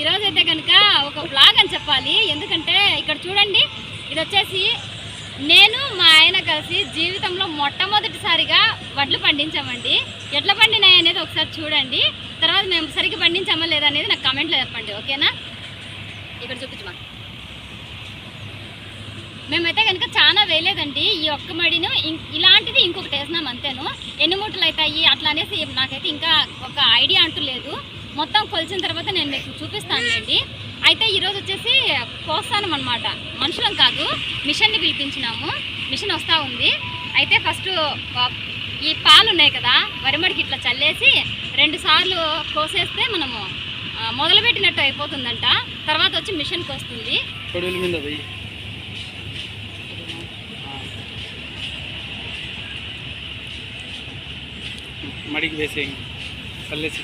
ఈరోజు అయితే కనుక ఒక బ్లాగ్ అని చెప్పాలి. ఎందుకంటే ఇక్కడ చూడండి ఇది వచ్చేసి నేను మా ఆయన కలిసి జీవితంలో మొట్టమొదటిసారిగా వడ్లు పండించామండి. ఎట్లా పండినాయి అనేది ఒకసారి చూడండి. తర్వాత మేము సరిగ్గా పండించామా లేదా అనేది నాకు కమెంట్లో చెప్పండి ఓకేనా? ఇక్కడ చూపించమా మేమైతే కనుక చాలా వేయలేదండి. ఈ ఒక్క మడిను ఇలాంటిది ఇంకొకటి వేసినాం అంతేను. ఎన్ని మూటలు అవుతాయి అట్లా అనేసి నాకైతే ఇంకా ఒక ఐడియా అంటూ లేదు. మొత్తం కొలిచిన తర్వాత నేను మీకు చూపిస్తానులేండి అయితే ఈరోజు వచ్చేసి కోస్తానం అనమాట మనుషులం కాదు మిషన్ని పిలిపించినాము. మిషన్ వస్తూ ఉంది. అయితే ఫస్ట్ ఈ పాలు ఉన్నాయి కదా వరిమడికి ఇట్లా చల్లేసి రెండు సార్లు కోసేస్తే మనము మొదలుపెట్టినట్టు అయిపోతుందంట. తర్వాత వచ్చి మిషన్కి వస్తుంది. మడికి వేసేయండి. చల్లేసి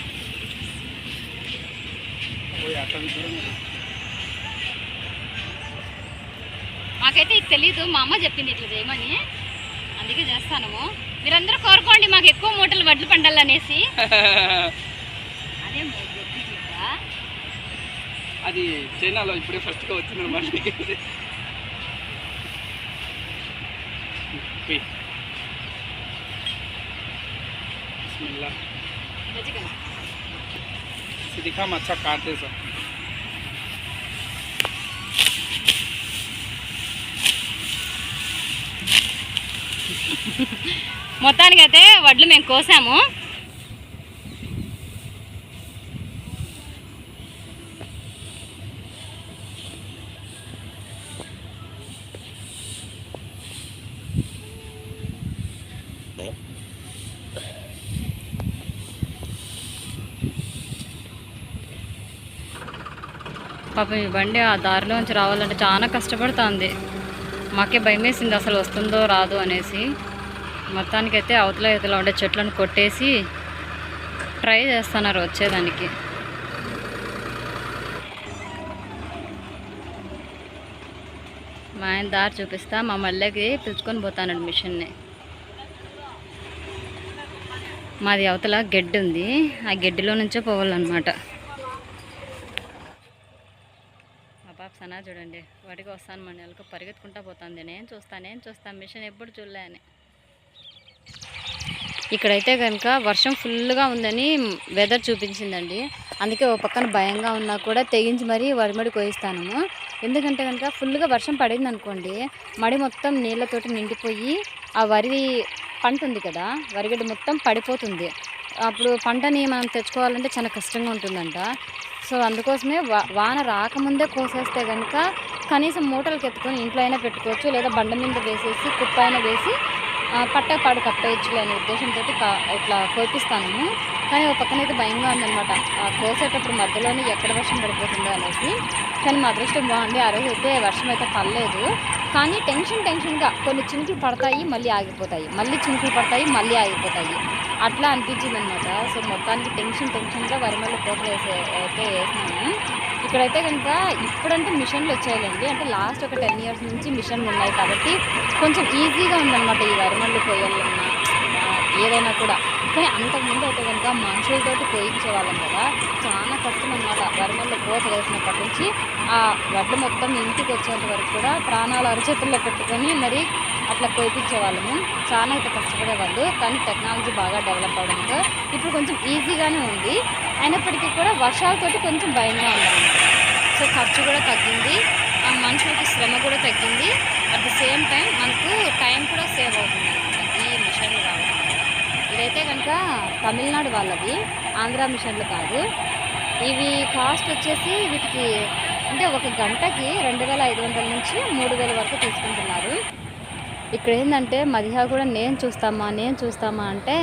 మాకైతే ఇది తెలీదు. మా అమ్మ చెప్పింది ఇట్లా చేయమని. అందుకే చేస్తాను మీరందరూ కోరుకోండి మాకు ఎక్కువ మూటలు వడ్లు పండాలనేసి. అదే గిట్ట. అది చైనాలో ఇప్పుడే ఫస్ట్గా వచ్చింది మడికి పోయి बिस्मिल्लाह గజ్జికన. इसे दिखा हम अच्छा काटते सब మొత్తానికైతే వడ్లు మేము కోసాము పాపం ఈ బండి ఆ దారిలోంచి రావాలంటే చాలా కష్టపడుతుంది. మాకే భయం వేసింది అసలు వస్తుందో రాదో అనేసి. మొత్తానికైతే అవతల ఇవతల ఉండే చెట్లను కొట్టేసి ట్రై చేస్తున్నారు వచ్చేదానికి. మా ఆయన దారి చూపిస్తా మా మల్లెకి పిలుచుకొని పోతానండి మిషన్ని. మాది అవతల గెడ్డు ఉంది ఆ గెడ్డిలో నుంచే పోవాలన్నమాట మా పాప సనా చూడండి. వాడికి వస్తాను మన నెలకు పరిగెత్తుకుంటా పోతుంది. నేను చూస్తాను నేను చూస్తాను మిషన్ ఎప్పుడు చూడలే అని. ఇక్కడైతే కనుక వర్షం ఫుల్గా ఉందని వెదర్ చూపించిందండి. అందుకే ఓ పక్కన భయంగా ఉన్నా కూడా తెగించి మరీ వరిమడి కోయిస్తాను. ఎందుకంటే కనుక ఫుల్గా వర్షం పడింది అనుకోండి మడి మొత్తం నీళ్ళతోటి నిండిపోయి ఆ వరి పంట ఉంది కదా వరిగడ్డ మొత్తం పడిపోతుంది. అప్పుడు పంటని మనం తెచ్చుకోవాలంటే చాలా కష్టంగా ఉంటుందంట. సో అందుకోసమే వా వాన రాకముందే కోసేస్తే కనుక కనీసం మూటలకి ఎత్తుకొని ఇంట్లో అయినా పెట్టుకోవచ్చు. లేదా బండ మీద వేసేసి కుప్ప అయినా వేసి ఆ, పట్ట కట్టేయచ్చులే అనే ఉద్దేశంతో ఇట్లా కోపిస్తాను కానీ ఒక పక్కన అయితే భయంగా ఉందన్నమాట. కోసేటప్పుడు మధ్యలోనే ఎక్కడ వర్షం పడిపోతుందో అనేసి. కానీ మా అదృష్టం బాగుంది. ఆ రోజు అయితే వర్షం అయితే పడలేదు. కానీ టెన్షన్ టెన్షన్గా కొన్ని చినుకులు పడతాయి మళ్ళీ ఆగిపోతాయి. మళ్ళీ చినుకులు పడతాయి మళ్ళీ ఆగిపోతాయి. అట్లా అనిపించింది అనమాట సో మొత్తానికి టెన్షన్ టెన్షన్గా వరిమల్ల కోతలు వేసే అయితే వేసినాను ఇక్కడైతే కనుక ఇప్పుడంటే మిషన్లు వచ్చాయండి అంటే లాస్ట్ ఒక టెన్ ఇయర్స్ నుంచి మిషన్లు ఉన్నాయి కాబట్టి కొంచెం ఈజీగా ఉందన్నమాట ఈ వరిమల్లు కొయ్యాలన్నా ఏదైనా కూడా. కానీ అంతకుముందు అయితే కనుక మనుషులతోటి పోయించే వాళ్ళం కదా. చాలా కష్టం అనమాట వరిమల్లు కోత వేసినప్పటి నుంచి ఆ వడ్లు మొత్తం ఇంటికి వచ్చేంత వరకు కూడా ప్రాణాలు అరచేతుల్లో పెట్టుకొని మరి అట్లా కోయించే వాళ్ళము చాలా అయితే కష్టపడేవాళ్ళు. కానీ టెక్నాలజీ బాగా డెవలప్ అవడంతో ఇప్పుడు కొంచెం ఈజీగానే ఉంది. అయినప్పటికీ కూడా వర్షాలతోటి కొంచెం భయంగా ఉంది సో ఖర్చు కూడా తగ్గింది. ఆ మనుషులకి శ్రమ కూడా తగ్గింది. అట్ ద సేమ్ టైం మనకు టైం కూడా సేవ్ అవుతుంది అనమాట ఈ మిషన్లు రావడం వల్ల. ఇక్కడైతే కనుక తమిళనాడు వాళ్ళది ఆంధ్ర మిషన్లు కాదు. ఇవి కాస్ట్ వచ్చేసి వీటికి అంటే ఒక గంటకి రెండు వేల ఐదు వందల నుంచి మూడు వేల వరకు తీసుకుంటున్నారు. ఇక్కడ ఏంటంటే మదిహా కూడా నేను చూస్తామా నేను చూస్తామా అంటే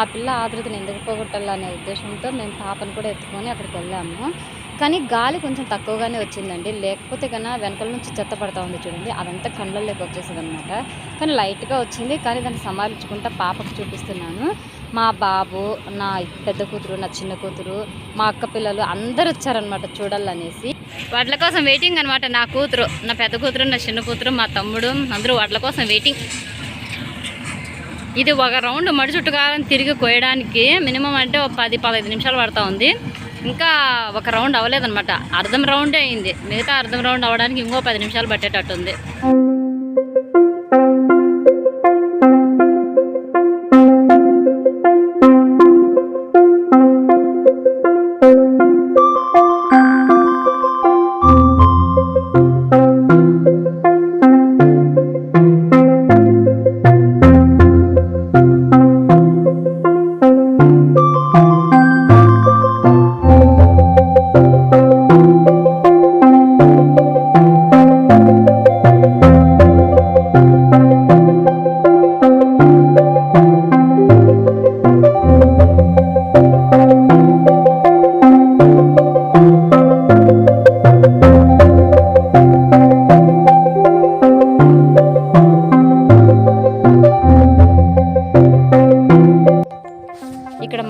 ఆ పిల్ల ఆదృతిని ఎందుకు పోగొట్టాలనే ఉద్దేశంతో మేము పాపను కూడా ఎత్తుకొని అక్కడికి వెళ్ళాము. కానీ గాలి కొంచెం తక్కువగానే వచ్చిందండి. లేకపోతే కన్నా వెనకాల నుంచి చెత్త పడతా ఉంది చూడండి. అదంతా కండ్లలోకి వచ్చేసింది అనమాట కానీ లైట్గా వచ్చింది. కానీ దాన్ని సమాలించుకుంటా పాపకు చూపిస్తున్నాను. మా బాబు నా పెద్ద కూతురు నా చిన్న కూతురు మా అక్క పిల్లలు అందరు వచ్చారనమాట చూడాలనేసి. వడ్ల కోసం వెయిటింగ్ అనమాట నా కూతురు నా పెద్ద కూతురు నా చిన్న కూతురు మా తమ్ముడు అందరూ వడ్ల కోసం వెయిటింగ్ ఇది ఒక రౌండ్ మడి చుట్టుకారం తిరిగి కోయడానికి మినిమం అంటే ఒక పది పదహైదు నిమిషాలు పడతా ఉంది. ఇంకా ఒక రౌండ్ అవ్వలేదన్నమాట. అర్ధం రౌండే అయింది. మిగతా అర్ధం రౌండ్ అవ్వడానికి ఇంకో పది నిమిషాలు పట్టేటట్టుంది.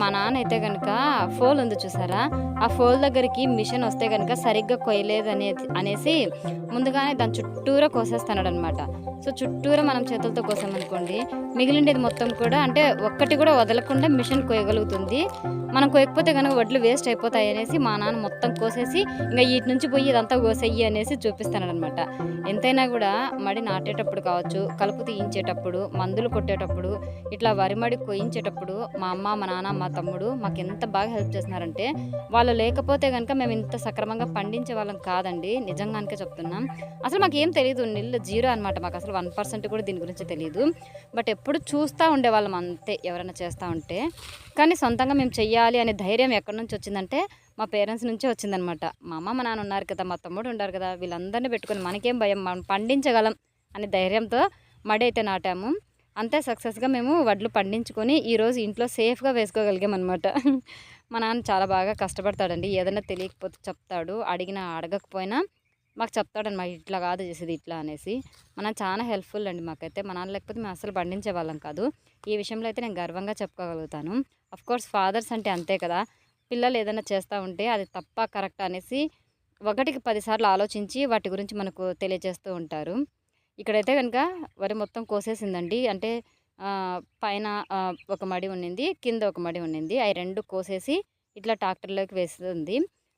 మా నాన్న అయితే కనుక ఫోల్ ఉంది చూసారా? ఆ ఫోల్ దగ్గరికి మిషన్ వస్తే కనుక సరిగ్గా కొయ్యలేదు అనే అనేసి ముందుగానే దాని చుట్టూరా కోసేస్తున్నాడు అనమాట సో చుట్టూరా మనం చేతులతో కోసామనుకోండి మిగిలిండేది మొత్తం కూడా అంటే ఒక్కటి కూడా వదలకుండా మిషన్ కొయ్యగలుగుతుంది. మనం కోయకపోతే కనుక వడ్లు వేస్ట్ అయిపోతాయి అనేసి మా నాన్న మొత్తం కోసేసి ఇంకా వీటి నుంచి పోయి ఇదంతా కోసేయి అనేసి చూపిస్తున్నాడు అనమాట ఎంతైనా కూడా మడి నాటేటప్పుడు కావచ్చు కలుపు తీయించేటప్పుడు మందులు కొట్టేటప్పుడు ఇట్లా వరి మడి కొయ్యించేటప్పుడు మా అమ్మ మా నాన్న మా తమ్ముడు మాకు ఎంత బాగా హెల్ప్ చేస్తున్నారంటే వాళ్ళు లేకపోతే కనుక మేము ఇంత సక్రమంగా పండించే వాళ్ళం కాదండి. నిజంగానికే చెప్తున్నాం. అసలు మాకు ఏం తెలియదు నీళ్ళు జీరో అనమాట మాకు అసలు వన్ పర్సెంట్ కూడా దీని గురించి తెలియదు బట్ ఎప్పుడు చూస్తూ ఉండేవాళ్ళం అంతే ఎవరైనా చేస్తూ ఉంటే. కానీ సొంతంగా మేము చెయ్యాలి అనే ధైర్యం ఎక్కడి నుంచి వచ్చిందంటే మా పేరెంట్స్ నుంచే వచ్చిందనమాట. మా అమ్మ మా నాన్న ఉన్నారు కదా మా తమ్ముడు ఉన్నారు కదా వీళ్ళందరినీ పెట్టుకొని మనకేం భయం మనం పండించగలం అనే ధైర్యంతో మడి అయితే నాటాము. అంతే సక్సెస్గా మేము వడ్లు పండించుకొని ఈరోజు ఇంట్లో సేఫ్గా వేసుకోగలిగాం అనమాట మా నాన్న చాలా బాగా కష్టపడతాడండి. ఏదైనా తెలియకపోతే చెప్తాడు అడిగినా అడగకపోయినా మాకు చెప్తాడనమాట ఇట్లా కాదు చేసేది ఇట్లా అనేసి. మన చాలా హెల్ప్ఫుల్ అండి మాకైతే మా నాన్న లేకపోతే మేము అసలు పండించే వాళ్ళం కాదు. ఈ విషయంలో అయితే నేను గర్వంగా చెప్పుకోగలుగుతాను. అఫ్కోర్స్ ఫాదర్స్ అంటే అంతే కదా. పిల్లలు ఏదైనా చేస్తూ ఉంటే అది తప్ప కరెక్ట్ అనేసి ఒకటికి పదిసార్లు ఆలోచించి వాటి గురించి మనకు తెలియజేస్తూ ఉంటారు. ఇక్కడైతే కనుక వరి మొత్తం కోసేసిందండి. అంటే పైన ఒక మడి ఉండింది కింద ఒక మడి ఉండింది అవి రెండు కోసేసి ఇట్లా ట్రాక్టర్లోకి వేస్తుంది.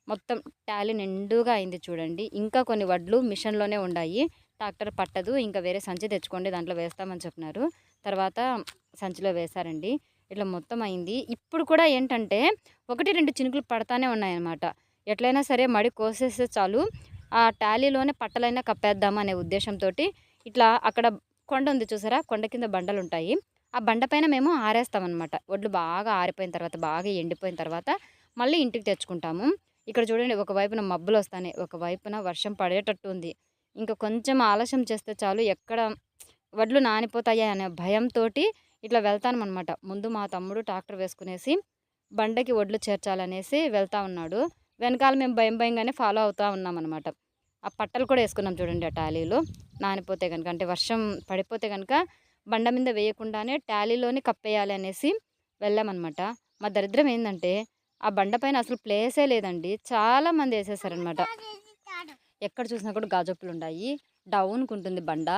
మొత్తం టాలీ నిండుగా అయింది చూడండి. ఇంకా కొన్ని వడ్లు మిషన్లోనే ఉన్నాయి ట్రాక్టర్ పట్టదు. ఇంకా వేరే సంచి తెచ్చుకోండి. దాంట్లో వేస్తామని చెప్పినారు. తర్వాత సంచిలో వేశారండి. ఇట్లా మొత్తం అయింది. ఇప్పుడు కూడా ఏంటంటే ఒకటి రెండు చినుకులు పడతానే ఉన్నాయన్నమాట. ఎట్లయినా సరే మడి కోసేస్తే చాలు. ఆ టాలీలోనే పట్టలైనా కప్పేద్దాం అనే ఉద్దేశంతో ఇట్లా అక్కడ కొండ ఉంది చూసారా? కొండ కింద బండలు ఉంటాయి. ఆ బండ పైన మేము ఆరేస్తామన్నమాట. వడ్లు బాగా ఆరిపోయిన తర్వాత బాగా ఎండిపోయిన తర్వాత మళ్ళీ ఇంటికి తెచ్చుకుంటాము. ఇక్కడ చూడండి ఒక వైపున మబ్బులు వస్తాయి ఒక వైపున వర్షం పడేటట్టు ఉంది ఇంకా కొంచెం ఆలస్యం చేస్తే చాలు ఎక్కడ వడ్లు నానిపోతాయా అనే భయంతో ఇట్లా వెళ్తానమాట ముందు మా తమ్ముడు ట్రాక్టర్ వేసుకునేసి బండకి వడ్లు చేర్చాలనేసి వెళ్తా ఉన్నాడు. వెనకాల మేము భయం భయంగానే ఫాలో అవుతూ ఉన్నాం అనమాట ఆ పట్టలు కూడా వేసుకున్నాం చూడండి ఆ టాలీలో నానిపోతే కనుక అంటే వర్షం పడిపోతే కనుక బండ మీద వేయకుండానే టాలీలోనే కప్పేయాలి అనేసి వెళ్ళామన్నమాట మా దరిద్రం ఏంటంటే ఆ బండ పైన అసలు ప్లేసే లేదండి. చాలా మంది వేసేసారనమాట. ఎక్కడ చూసినా కూడా గాజొప్పులు ఉన్నాయి డౌన్కి ఉంటుంది బండ.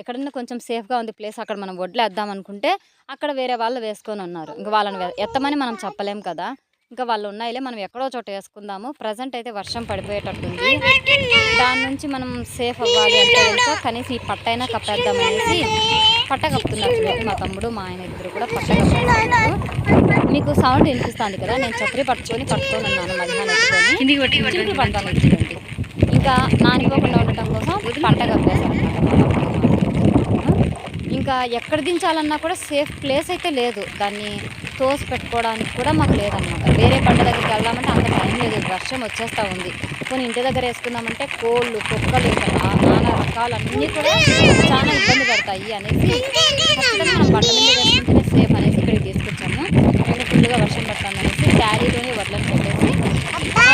ఎక్కడన్నా కొంచెం సేఫ్గా ఉంది ప్లేస్ అక్కడ మనం వడ్లు వేద్దాం అనుకుంటే అక్కడ వేరే వాళ్ళు వేసుకొని ఉన్నారు. ఇంకా వాళ్ళని ఎత్తమని మనం చెప్పలేం కదా. ఇంకా వాళ్ళు ఉన్నాయిలే మనం ఎక్కడో చోట వేసుకుందాము. ప్రజెంట్ అయితే వర్షం పడిపోయేటట్టుంది. దాని నుంచి మనం సేఫ్ అవ్వాలి అంటే కనుక కనీసం ఈ పట్టైనా కప్పేద్దామనేసి అనేసి పట్ట కప్పుతున్నారు. మా తమ్ముడు మా ఆయన ఇద్దరు కూడా పట్ట కప్పేస్తున్నారు మీకు సౌండ్ వినిపిస్తుంది కదా? నేను ఛత్రి పట్టుకొని పట్టుకొని ఉన్నాను మధ్యాహ్నం ఎత్తుకొని. పడతాను చూడండి ఇంకా నానిపోకుండా ఉండటం కోసం పంట కప్పేశాను ఇంకా ఎక్కడ దించాలన్నా కూడా సేఫ్ ప్లేస్ అయితే లేదు. దాన్ని తోసి పెట్టుకోవడానికి కూడా మాకు లేదనమాట వేరే పంట దగ్గరికి వెళ్దామంటే అంత టైం లేదు. వర్షం వచ్చేస్తూ ఉంది. కొన్ని ఇంటి దగ్గర వేసుకుందామంటే కోళ్ళు కుక్కలు ఇంకా నానా రకాలన్నీ కూడా చాలా ఇబ్బంది పడతాయి అనేసి మనం బండ మీద వేసుకుంటేనే సేఫ్ అనేసి ఇక్కడికి తీసుకొచ్చాము ఇంకా ఫుల్గా వర్షం పడుతుంది అనేసి ట్యాలీలోనే వడ్లను పెట్టేసి ఆ,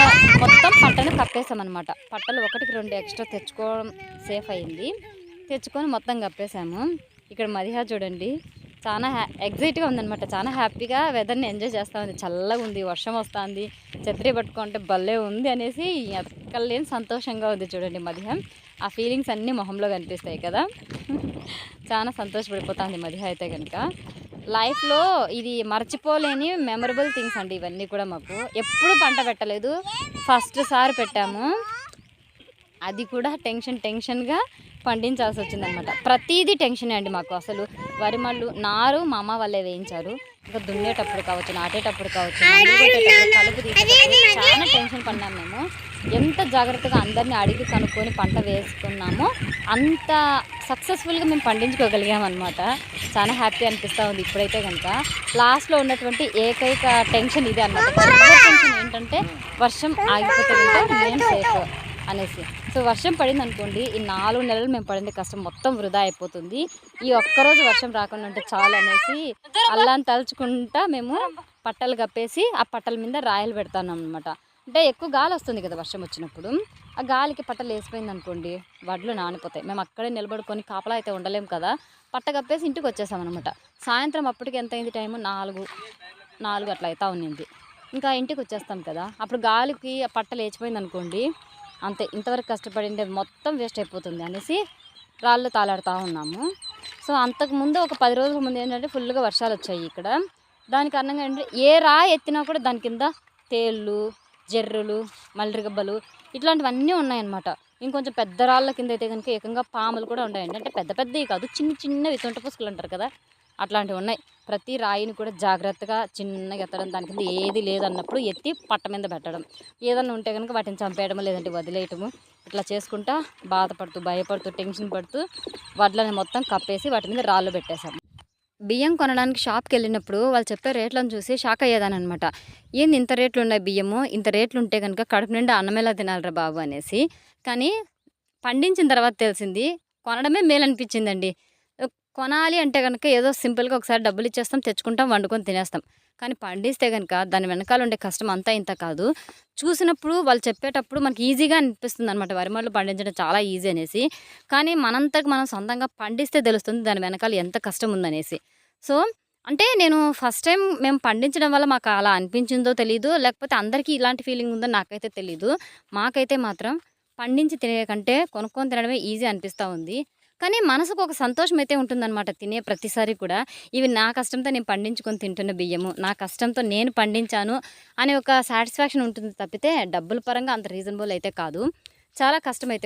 మొత్తం పట్టను కప్పేసామన్నమాట. పట్టలు ఒకటికి రెండు ఎక్స్ట్రా తెచ్చుకోవడం సేఫ్ అయింది. తెచ్చుకొని మొత్తం కప్పేసాము. ఇక్కడ మదిహా చూడండి. చాలా హ్యా ఎగ్జైట్గా ఉందన్నమాట. చాలా హ్యాపీగా వెదర్ని ఎంజాయ్ చేస్తూ ఉంది. చల్లగా ఉంది వర్షం వస్తుంది ఛత్రి పట్టుకుంటే భలే ఉంది అనేసి ఎక్కలేని సంతోషంగా ఉంది చూడండి మదిహ. ఆ ఫీలింగ్స్ అన్నీ మొహంలో కనిపిస్తాయి కదా. చాలా సంతోషపడిపోతుంది మదిహ అయితే కనుక లైఫ్లో ఇది మర్చిపోలేని మెమరబుల్ థింగ్స్ అండి ఇవన్నీ కూడా మాకు. ఎప్పుడు పంట పెట్టలేదు. ఫస్ట్ సారి పెట్టాము. అది కూడా టెన్షన్ టెన్షన్గా పండించాల్సి వచ్చిందనమాట. ప్రతిదీ టెన్షనే అండి మాకు అసలు. వరి మళ్ళు నారు మా అమ్మ వాళ్ళే వేయించారు. ఇంకా దున్నేటప్పుడు కావచ్చు నాటేటప్పుడు కావచ్చు కలుపు తీసేటప్పుడు చాలా టెన్షన్ పడినాం మేము. ఎంత జాగ్రత్తగా అందరినీ అడిగి కనుక్కొని పంట వేసుకున్నామో అంత సక్సెస్ఫుల్గా మేము పండించుకోగలిగామన్నమాట చాలా హ్యాపీ అనిపిస్తూ ఉంది ఇప్పుడైతే కనుక. లాస్ట్లో ఉన్నటువంటి ఏకైక టెన్షన్ ఇదే అనమాట టెన్షన్ ఏంటంటే వర్షం ఆగిపోతే మేము సేఫ్ అనేసి. సో వర్షం పడింది అనుకోండి ఈ నాలుగు నెలలు మేము పడింది కష్టం మొత్తం వృధా అయిపోతుంది. ఈ ఒక్కరోజు వర్షం రాకుండా ఉంటే చాలు అనేసి అల్లాన్ని తలుచుకుంటా మేము పట్టలు కప్పేసి ఆ పట్టల మీద రాయలు పెడతాం అనమాట అంటే ఎక్కువ గాలి వస్తుంది కదా వర్షం వచ్చినప్పుడు. ఆ గాలికి పట్టలు వేసిపోయింది అనుకోండి వడ్లు నానిపోతాయి. మేము అక్కడే నిలబడుకొని కాపలా అయితే ఉండలేము కదా. పట్ట కప్పేసి ఇంటికి వచ్చేసాం అనమాట సాయంత్రం అప్పటికి ఎంత అయింది టైము? నాలుగు నాలుగు అట్లా అవుతా ఉన్నింది. ఇంకా ఇంటికి వచ్చేస్తాం కదా. అప్పుడు గాలికి ఆ పట్ట లేచిపోయింది అనుకోండి అంతే ఇంతవరకు కష్టపడిండే మొత్తం వేస్ట్ అయిపోతుంది అనేసి రాళ్ళు తాళాడుతూ ఉన్నాము. సో అంతకు ముందు ఒక పది రోజుల ముందు ఏంటంటే ఫుల్గా వర్షాలు వచ్చాయి ఇక్కడ. దాని కారణంగా ఏంటంటే ఏ రాయి ఎత్తినా కూడా దాని కింద తేళ్ళు జర్రులు మల్లిగబ్బలు ఇట్లాంటివన్నీ ఉన్నాయన్నమాట. ఇంకొంచెం పెద్ద రాళ్ళ కింద అయితే కనుక ఏకంగా పాములు కూడా ఉన్నాయండి అంటే పెద్ద పెద్దవి కాదు చిన్న చిన్నవి తొంట పుసుకులు అంటారు కదా. అట్లాంటివి ఉన్నాయి. ప్రతి రాయిని కూడా జాగ్రత్తగా చిన్నగా ఎత్తడం దాని కింద ఏది లేదన్నప్పుడు ఎత్తి పట్ట మీద పెట్టడం. ఏదన్నా ఉంటే కనుక వాటిని చంపేయడము లేదంటే వదిలేయటము ఇట్లా చేసుకుంటా బాధపడుతూ భయపడుతూ టెన్షన్ పడుతూ వడ్లని మొత్తం కప్పేసి వాటి మీద రాళ్ళు పెట్టేశాం బియ్యం కొనడానికి షాప్కి వెళ్ళినప్పుడు వాళ్ళు చెప్పే రేట్లను చూసి షాక్ అయ్యేదాని అనమాట ఏంది ఇంత రేట్లు ఉన్నాయి బియ్యము? ఇంత రేట్లు ఉంటే కనుక కడుపు నిండా అన్నమేలా తినాలిరా బాబు అనేసి. కానీ పండించిన తర్వాత తెలిసింది కొనడమే మేలు అనిపించిందండి కొనాలి అంటే కనుక ఏదో సింపుల్గా ఒకసారి డబ్బులు ఇచ్చేస్తాం తెచ్చుకుంటాం వండుకొని తినేస్తాం. కానీ పండిస్తే కనుక దాని వెనకాల ఉండే కష్టం అంతా ఇంత కాదు. చూసినప్పుడు వాళ్ళు చెప్పేటప్పుడు మనకి ఈజీగా అనిపిస్తుంది అనమాట వరిమళ్ళు పండించడం చాలా ఈజీ అనేసి. కానీ మనంతకు మనం సొంతంగా పండిస్తే తెలుస్తుంది దాని వెనకాల ఎంత కష్టం ఉందనేసి. సో అంటే నేను ఫస్ట్ టైం మేము పండించడం వల్ల మాకు అలా అనిపించిందో తెలియదు లేకపోతే అందరికీ ఇలాంటి ఫీలింగ్ ఉందో నాకైతే తెలియదు మాకైతే మాత్రం పండించి తినే కంటే కొనుక్కొని తినడమే ఈజీ అనిపిస్తూ ఉంది. కానీ మనసుకు ఒక సంతోషం అయితే ఉంటుందన్నమాట తినే ప్రతిసారి కూడా. ఇవి నా కష్టంతో నేను పండించుకొని తింటున్న బియ్యము నా కష్టంతో నేను పండించాను అనే ఒక సాటిస్ఫాక్షన్ ఉంటుంది తప్పితే డబ్బుల పరంగా అంత రీజనబుల్ అయితే కాదు. చాలా కష్టమైతే